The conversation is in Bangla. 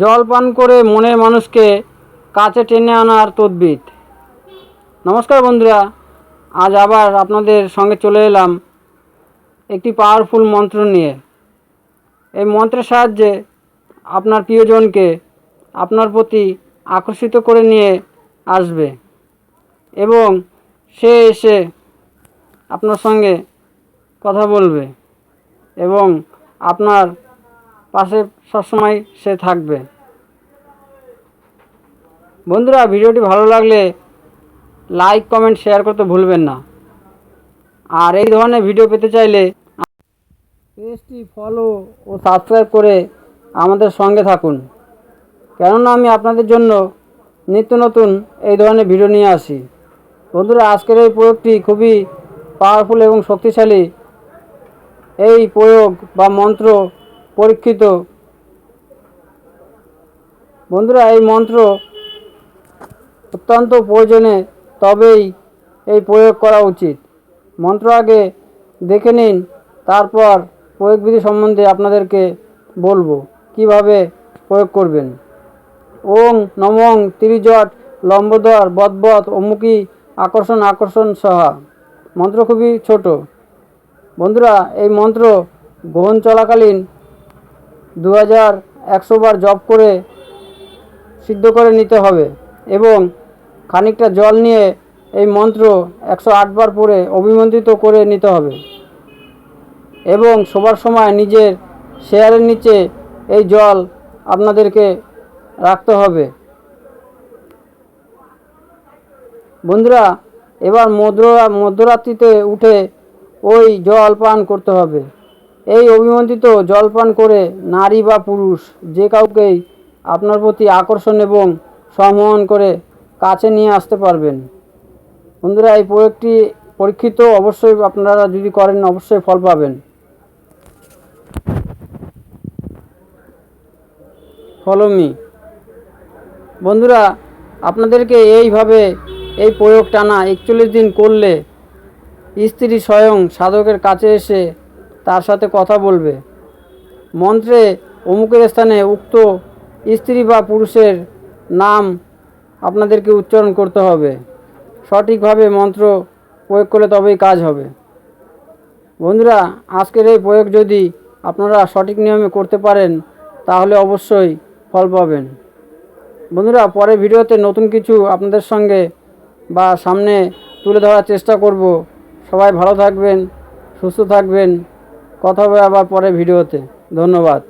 জল পান করে মনের মানুষকে কাছে টেনে আনার তদ্বির। নমস্কার বন্ধুরা, আজ আবার আপনাদের সঙ্গে চলে এলাম একটি পাওয়ারফুল মন্ত্র নিয়ে। এই মন্ত্রের সাহায্যে আপনার প্রিয়জনকে আপনার প্রতি আকর্ষিত করে নিয়ে আসবে এবং সে এসে আপনার সঙ্গে কথা বলবে এবং আপনার পাশে সবসময় সে থাকবে। বন্ধুরা, ভিডিওটি ভালো লাগলে লাইক কমেন্ট শেয়ার করতে ভুলবেন না। আর এই ধরনের ভিডিও পেতে চাইলে পেজটি ফলো ও সাবস্ক্রাইব করে আমাদের সঙ্গে থাকুন। কেননা, আমি আপনাদের জন্য নিত্য নতুন এই ধরনের ভিডিও নিয়ে আসি। বন্ধুরা, আজকের এই প্রয়োগটি খুবই পাওয়ারফুল এবং শক্তিশালী। এই প্রয়োগ বা মন্ত্র পরীক্ষিত। বন্ধুরা, এই মন্ত্র অত্যন্ত প্রয়োজনে তবেই এই প্রয়োগ করা উচিত। মন্ত্র আগে দেখে নিন, তারপর প্রয়োগবিধি সম্বন্ধে আপনাদেরকে বলব, কীভাবে প্রয়োগ করবেন। ওং নমং ত্রিজট লম্বোদর বদবত অমুকি আকর্ষণ আকর্ষণ সহা। মন্ত্র খুবই ছোট। বন্ধুরা, এই মন্ত্র গ্রহণ চলাকালীন দু হাজার একশো বার জপ করে সিদ্ধ করে নিতে হবে এবং খানিকটা জল নিয়ে এই মন্ত্র একশো বার পরে অভিমন্ত্রিত করে নিতে হবে এবং শোবার সময় নিজের শেয়ারের নিচে এই জল আপনাদেরকে রাখতে হবে। বন্ধুরা, এবার মধ্য মধ্যরাত্রিতে উঠে ওই জল পান করতে হবে। এই অভিমন্ত্রিত জলপান করে নারী বা পুরুষ, যে কাউকেই আপনার প্রতি আকর্ষণ এবং সম্মোহন করে কাছে নিয়ে আসতে পারবেন। বন্ধুরা, এই প্রয়োগটি পরীক্ষিত অবশ্যই আপনারা যদি করেন, অবশ্যই ফল পাবেন। ফলো মি বন্ধুরা, আপনাদেরকে এইভাবে এই প্রয়োগ টানা একচল্লিশ দিন করলে স্ত্রী স্বয়ং সাধকের কাছে এসে তার সাথে কথা বলবে। মন্ত্রে অমুকের স্থানে উক্ত স্ত্রী বা পুরুষের নাম আপনাদেরকে উচ্চারণ করতে হবে। সঠিকভাবে মন্ত্র প্রয়োগ করলে তবেই কাজ হবে। বন্ধুরা, আজকের এই প্রয়োগ যদি আপনারা সঠিক নিয়মে করতে পারেন, তাহলে অবশ্যই ফল পাবেন। বন্ধুরা পরে ভিডিওতে নতুন কিছু আপনাদের সঙ্গে বা সামনে তুলে ধরার চেষ্টা করব। সবাই ভালো থাকবেন, সুস্থ থাকবেন। কথা হবে আবার পরে ভিডিওতে। ধন্যবাদ।